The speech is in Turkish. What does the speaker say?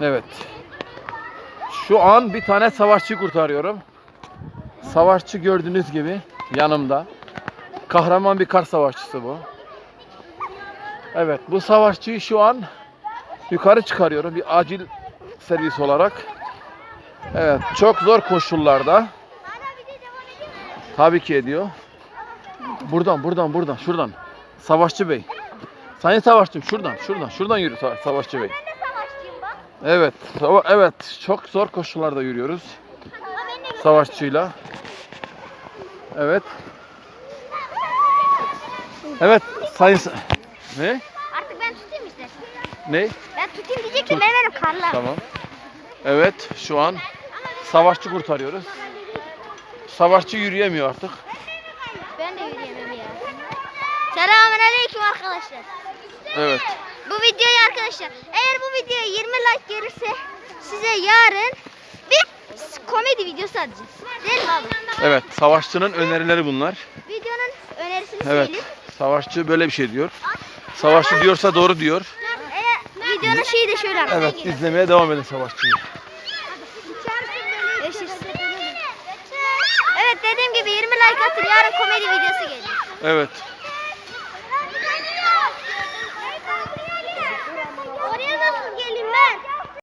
Evet. Şu an bir tane savaşçı kurtarıyorum. Savaşçı gördüğünüz gibi yanımda. Kahraman bir kar savaşçısı bu. Evet bu savaşçıyı şu an yukarı çıkarıyorum bir acil servis olarak. Evet çok zor koşullarda. Tabii ki ediyor. Buradan buradan buradan şuradan. Savaşçı Bey. Sayın Savaşçım şuradan şuradan şuradan yürü Sa- Savaşçı Bey. Ben de savaşçıyım bak. Evet, evet çok zor koşullarda yürüyoruz savaşçıyla. Evet. Evet, sayın sa- Ne? Artık ben tutayım işte. Ne? Ben tutayım diyecek ki ben benim karlar. Tamam. Evet, şu an savaşçı kurtarıyoruz. Savaşçı yürüyemiyor artık. Ben de yürüyemem ya. Selamünaleyküm arkadaşlar. Evet. Bu videoyu arkadaşlar eğer bu videoya 20 like gelirse size yarın bir komedi videosu atacağız. Değil mi abi? Evet, savaşçının önerileri bunlar. Videonun önerisini Evet. söyleyeyim. Savaşçı böyle bir şey diyor. Savaşçı diyorsa doğru diyor. Eğer videonun şeyi de şöyle. Evet, izlemeye devam edin savaşçıyı. Evet dediğim gibi 20 like atın yarın komedi videosu gelir. Evet.